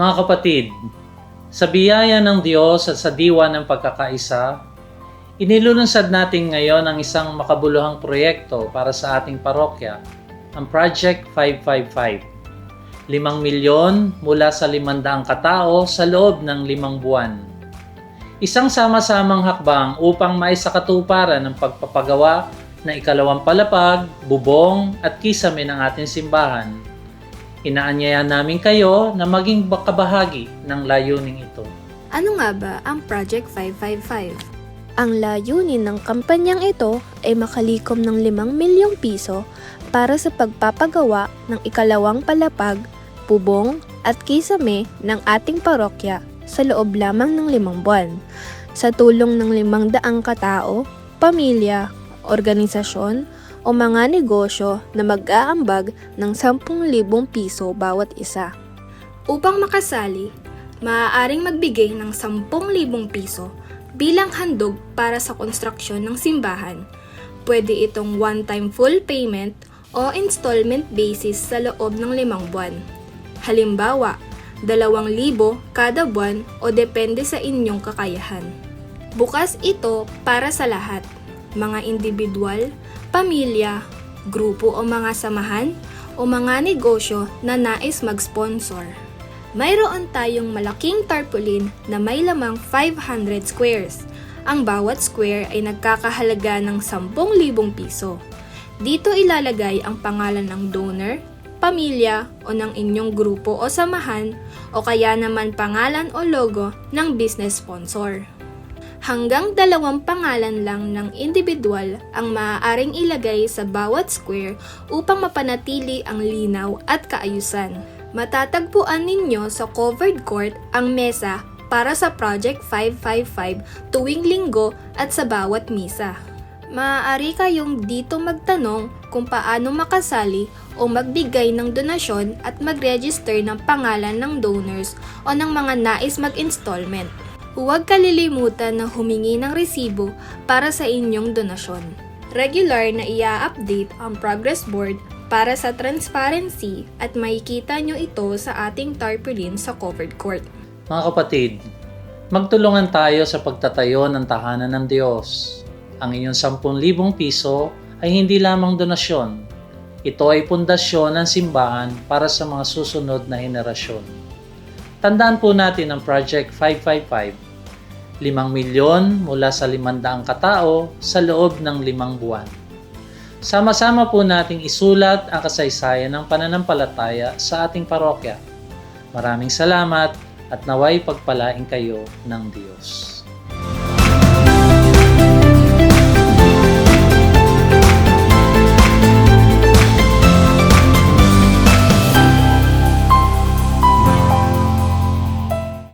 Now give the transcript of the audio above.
Mga kapatid, sa biyaya ng Diyos at sa diwa ng pagkakaisa, inilulunsad natin ngayon ang isang makabuluhang proyekto para sa ating parokya, ang Project 555. Limang milyon mula sa limandaang katao sa loob ng limang buwan. Isang sama-samang hakbang upang maisakatuparan ng pagpapagawa ng ikalawang palapag, bubong at kisame ng ating simbahan. Inaanyayan namin kayo na maging bakabahagi ng layuning ito. Ano nga ba ang Project 555? Ang layunin ng kampanyang ito ay makalikom ng 5 milyong piso para sa pagpapagawa ng ikalawang palapag, bubong at kisame ng ating parokya sa loob lamang ng limang buwan. Sa tulong ng limang daang katao, pamilya, organisasyon o mga negosyo na mag-aambag ng 10,000 piso bawat isa. Upang makasali, maaaring magbigay ng 10,000 piso bilang handog para sa konstruksyon ng simbahan. Pwede itong one-time full payment o installment basis sa loob ng limang buwan. Halimbawa, 2,000 kada buwan o depende sa inyong kakayahan. Bukas ito para sa lahat, mga individual, pamilya, grupo o mga samahan o mga negosyo na nais mag-sponsor. Mayroon tayong malaking tarpaulin na may lamang 500 squares. Ang bawat square ay nagkakahalaga ng 10,000 piso. Dito ilalagay ang pangalan ng donor, pamilya o ng inyong grupo o samahan o kaya naman pangalan o logo ng business sponsor. Hanggang dalawang pangalan lang ng individual ang maaaring ilagay sa bawat square upang mapanatili ang linaw at kaayusan. Matatagpuan ninyo sa covered court ang mesa para sa Project 555 tuwing linggo at sa bawat misa. Maaari kayong dito magtanong kung paano makasali o magbigay ng donasyon at mag-register ng pangalan ng donors o ng mga nais mag-installment. Huwag kalilimutan na humingi ng resibo para sa inyong donasyon. Regular na ia-update ang progress board para sa transparency at makikita nyo ito sa ating tarpaulin sa covered court. Mga kapatid, magtulungan tayo sa pagtatayo ng tahanan ng Diyos. Ang inyong 10,000 piso ay hindi lamang donasyon. Ito ay pundasyon ng simbahan para sa mga susunod na henerasyon. Tandaan po natin ang Project 555. 5 milyon mula sa 500 katao sa loob ng limang buwan. Sama-sama po nating isulat ang kasaysayan ng pananampalataya sa ating parokya. Maraming salamat at naway pagpalain kayo ng Diyos.